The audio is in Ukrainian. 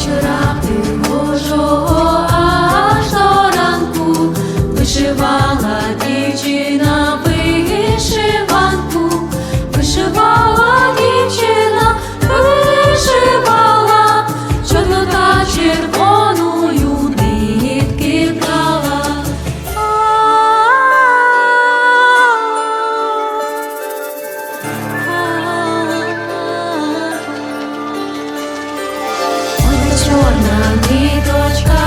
вечора божого аж до ранку вишивала дівчина. Чорна ниточка